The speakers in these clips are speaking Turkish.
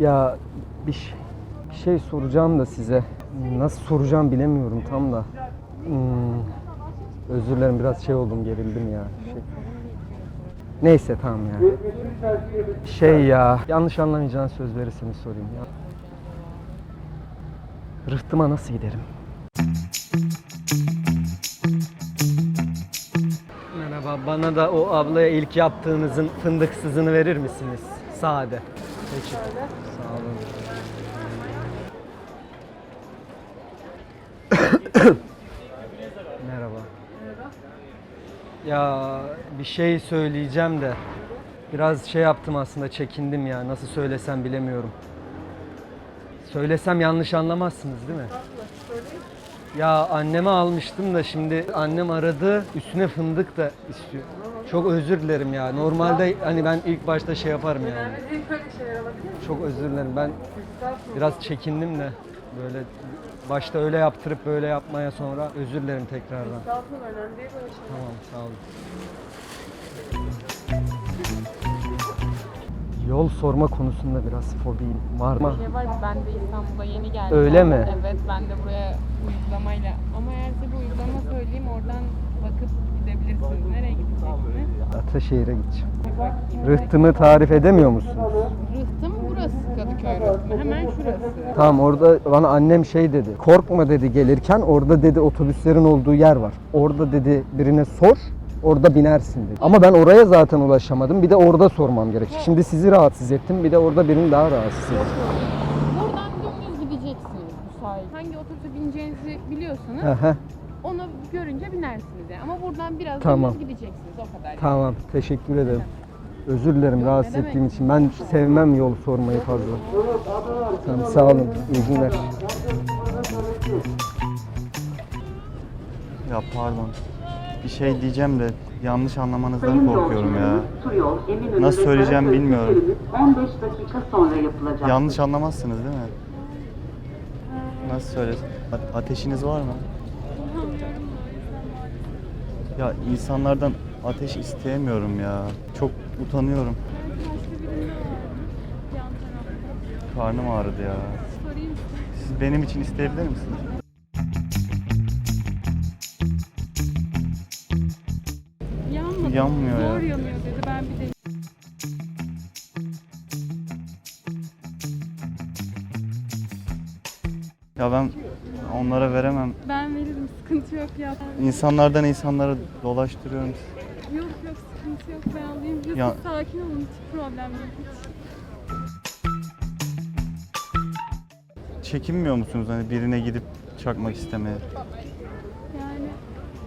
Ya bir şey, soracağım da size. Nasıl soracağım bilemiyorum tam da. Hmm, özür dilerim biraz şey oldum gerildim ya. Şey. Neyse tamam ya. Şey ya yanlış anlamayacağın söz verirseniz sorayım ya. Rıhtıma nasıl giderim? Merhaba, bana da o ablaya ilk yaptığınızın fındıksızını verir misiniz? Sade. Peki. Sağ olun. Merhaba. Ya bir şey söyleyeceğim de biraz şey yaptım aslında çekindim ya nasıl söylesem bilemiyorum. Söylesem yanlış anlamazsınız değil mi? Ya anneme almıştım da şimdi annem aradı üstüne fındık da istiyor. Çok özür dilerim ya. Normalde hani ben ilk başta şey yaparım yani. Önemli değil böyle şeyler alabilir miyim? Çok özür dilerim. Ben Estağfurullah. biraz çekindim de böyle başta öyle yaptırıp böyle yapmaya sonra özür dilerim tekrardan. Estağfurullah önemli değil böyle şeyler. Tamam sağ olun. Yol sorma konusunda biraz fobiyim var mı? şey var ben de İstanbul'a yeni geldim. Öyle mi? Evet ben de buraya uygulamayla. Ama eğer size bir uygulama söyleyeyim oradan bakıp gidebilirsiniz. Nereye? Ataşehir'e gideceğim. Rıhtımı tarif edemiyor musunuz? Rıhtım burası Kadıköy rıhtımı. Hemen şurası. Tamam orada bana annem şey dedi. Korkma dedi gelirken orada dedi otobüslerin olduğu yer var. Orada dedi birine sor. Orada binersin dedi. Ama ben oraya zaten ulaşamadım. Bir de orada sormam gerek. Şimdi sizi rahatsız ettim. Bir de orada birini daha rahatsız ettim. Buradan dümdüz gideceksiniz müsait. Hangi otobüse bineceğinizi biliyorsanız Hı hı. Onu görünce binersiniz yani. Ama buradan biraz Tamam. dümdüz gideceksiniz o kadar. Tamam. Teşekkür ederim. Özür dilerim Yok, rahatsız ne demek. ettiğim için. Ben sevmem yol sormayı fazla. Tamam sağ olun. İyi günler. Ya pardon. Bir şey diyeceğim de yanlış anlamanızdan korkuyorum ya. Nasıl söyleyeceğim bilmiyorum. 15 dakika sonra yapılacak. Yanlış anlamazsınız değil mi? Nasıl söylesem? A- ateşiniz var mı? Ya insanlardan ateş isteyemiyorum ya. Çok utanıyorum. Karnım ağrıdı ya. Siz benim için isteyebilir misiniz? Yanmadı. Yanmıyor ya. Zor yanıyor dedi. Ben bir de Ya ben onlara veremem. ben veririm. Sıkıntı yok ya. İnsanlardan insanlara dolaştırıyorum. Yok yok sıkıntı yok ben alayım. Siz Ya- sakin olun hiç problem yok hiç. Çekinmiyor musunuz hani birine gidip çakmak istemeye? Yani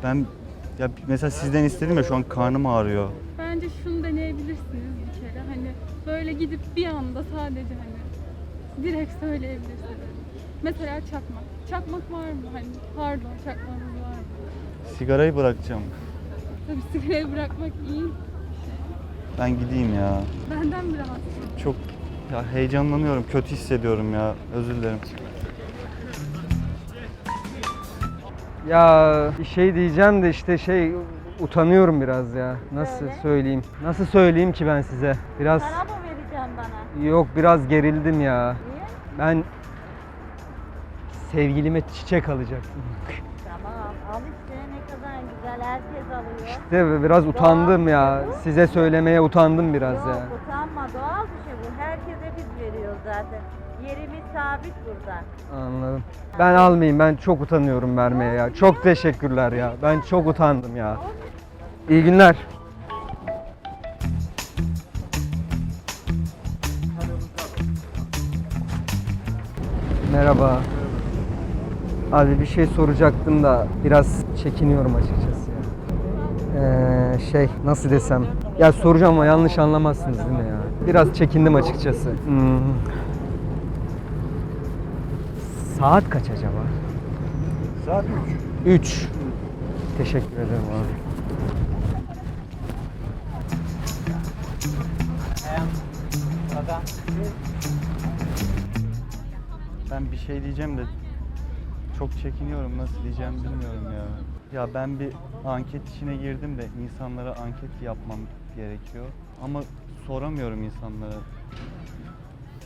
Ben ya mesela sizden istedim ya şu an karnım ağrıyor. bence şunu deneyebilirsiniz bir kere. Hani böyle gidip bir anda sadece hani direkt söyleyebilirsiniz. Mesela çakmak. Çakmak var mı? Hani pardon çakmağınız var mı? Sigarayı bırakacağım. Tabii sigarayı bırakmak iyi. Ben gideyim ya. Benden bir rahatsız. Çok ya heyecanlanıyorum, kötü hissediyorum ya. Özür dilerim. Ya bir şey diyeceğim de işte şey utanıyorum biraz ya. Nasıl söyleyeyim? Nasıl söyleyeyim ki ben size? Biraz Para mı vereceksin bana? yok biraz gerildim ya. Niye? Ben sevgilime çiçek alacaktım. Tamam al işte ne kadar güzel herkes alıyor. İşte biraz utandım ya. Size söylemeye utandım biraz Yok ya. utanma doğal bir şey bu. Herkese biz veriyoruz zaten. Yerimiz sabit burada. Anladım. Ben almayayım. Ben çok utanıyorum vermeye ya. Çok teşekkürler ya. Ben çok utandım ya. İyi günler. Merhaba. Abi bir şey soracaktım da biraz çekiniyorum açıkçası ya. Ee, şey nasıl desem. Ya soracağım ama yanlış anlamazsınız değil mi ya? Biraz çekindim açıkçası. Hmm. Saat kaç acaba? Saat 3. 3. Teşekkür ederim abi. Ben bir şey diyeceğim de çok çekiniyorum. Nasıl diyeceğim bilmiyorum ya. Ya ben bir anket işine girdim de insanlara anket yapmam gerekiyor. Ama soramıyorum insanlara.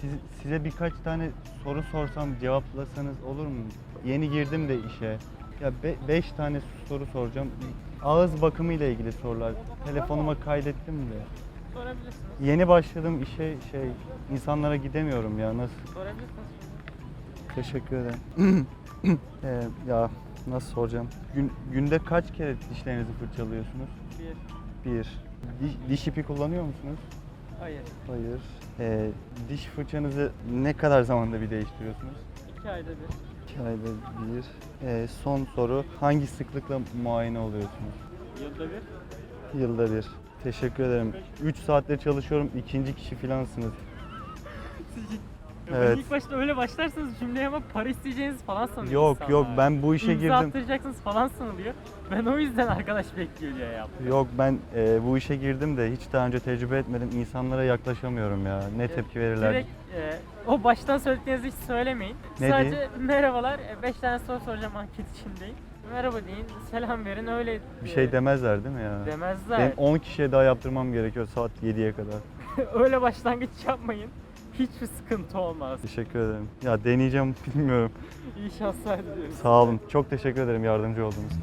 siz, size birkaç tane soru sorsam cevaplasanız olur mu? Yeni girdim de işe. Ya 5 tane soru soracağım. Ağız bakımı ile ilgili sorular. Telefonuma kaydettim de. Sorabilirsiniz. Yeni başladım işe şey insanlara gidemiyorum ya nasıl? Sorabilirsiniz. Teşekkür ederim. Ee, ya nasıl soracağım? Gün, günde kaç kere dişlerinizi fırçalıyorsunuz? Bir. Bir. Diş, diş ipi kullanıyor musunuz? Hayır. Hayır. Ee, diş fırçanızı ne kadar zamanda bir değiştiriyorsunuz? İki ayda bir. İki ayda bir. Ee, son soru. Hangi sıklıkla muayene oluyorsunuz? Yılda bir. Yılda bir. Teşekkür ederim. 3 saattir çalışıyorum. ikinci kişi filansınız. Evet. ilk başta öyle başlarsanız cümleye ama para isteyeceğiniz falan sanıyor Yok insanlar. yok ben bu işe İmza girdim. attıracaksınız falan sanılıyor. Ben o yüzden arkadaş bekliyor diye yaptım. Yok ben e, bu işe girdim de hiç daha önce tecrübe etmedim. İnsanlara yaklaşamıyorum ya. Ne tepki verirler? Direkt e, o baştan söylediklerinizi hiç söylemeyin. Ne Sadece merhabalar, 5 tane soru soracağım anket içindeyim. Merhaba deyin, selam verin öyle Bir e, şey demezler değil mi ya? demezler. Benim 10 kişiye daha yaptırmam gerekiyor saat 7'ye kadar. öyle başlangıç yapmayın. Hiçbir sıkıntı olmaz. Teşekkür ederim. Ya deneyeceğim bilmiyorum. İyi şanslar diliyorum. Sağ olun. Çok teşekkür ederim yardımcı oldunuz.